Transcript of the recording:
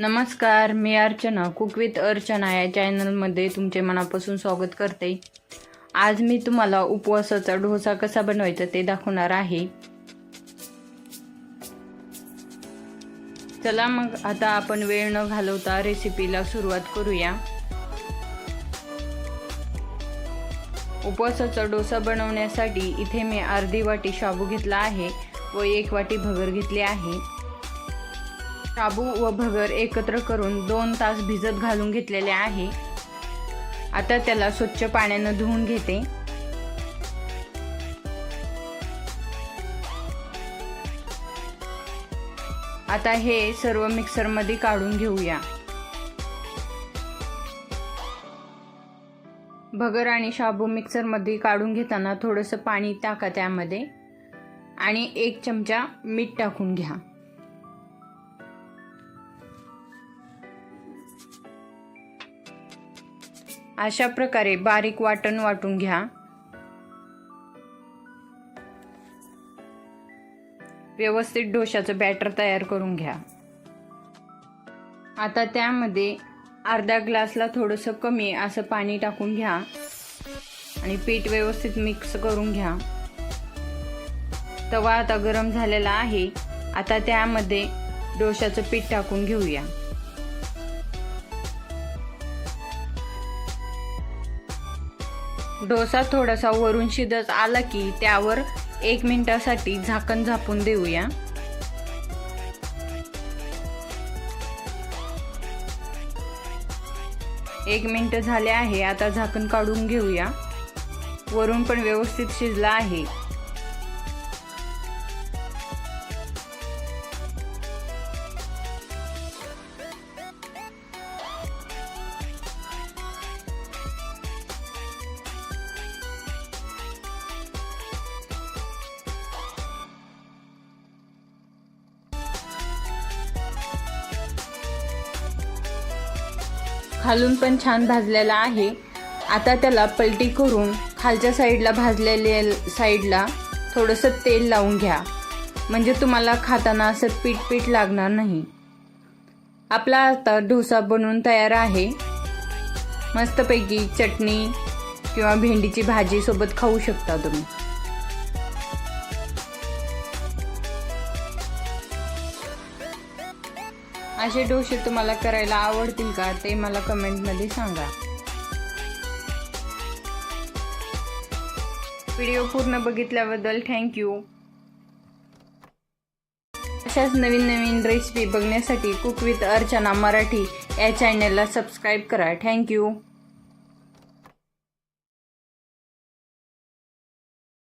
नमस्कार मी Archana cook with Archana या चॅनलमध्ये तुमचे मनापासून स्वागत करते. आज मी तुम्हाला उपवासाचा डोसा कसा बनवायचा ते दाखवणार आहे. चला मग आता आपण वेळ न घालवता रेसिपीला सुरुवात करूया. उपवासाचा डोसा बनवण्यासाठी इथे मी अर्धी वाटी शाबू घेतला आहे व एक वाटी भगर घेतली आहे. शाबू व भगर एकत्र करून दोन तास भिजत घालून घेतलेले आहे. आता त्याला स्वच्छ पाण्यानं धुवून घेते. आता हे सर्व मिक्सरमध्ये काढून घेऊया. भगर आणि शाबू मिक्सरमध्ये काढून घेताना थोडंसं पाणी टाका त्यामध्ये. आणि एक चमचा मीठ टाकून घ्या. अशा प्रकारे बारीक वाटण वाटून घ्या. व्यवस्थित डोशाचं बॅटर तयार करून घ्या. आता त्यामध्ये अर्धा ग्लासला थोडंसं कमी असं पाणी टाकून घ्या आणि पीठ व्यवस्थित मिक्स करून घ्या. तवा आता गरम झालेला आहे. आता त्यामध्ये डोशाचं पीठ टाकून घेऊया. डोसा थोडासा वरून शिजत आला की त्यावर एक मिनिटासाठी झाकण झापून देऊया. एक मिनिट झाले आहे आता झाकण काढून घेऊया. वरून पण व्यवस्थित शिजला आहे. खालून पण छान भाजलेला आहे. आता त्याला पलटी करून खालच्या साईडला भाजलेल्या साईडला थोडंसं तेल लावून घ्या. म्हणजे तुम्हाला खाताना असं पीठ पीठ लागणार नाही. आपला आता डोसा बनवून तयार आहे. मस्तपैकी चटणी किंवा भेंडीची भाजी सोबत खाऊ शकता तुम्ही. असे डोसे तुम्हाला करायला आवडतील का ते मला कमेंटमध्ये सांगा. व्हिडिओ पूर्ण बघितल्याबद्दल थँक्यू अशाच नवीन नवीन रेसिपी बघण्यासाठी कुक विथ अर्चना मराठी या चॅनलला सबस्क्राईब करा. थँक्यू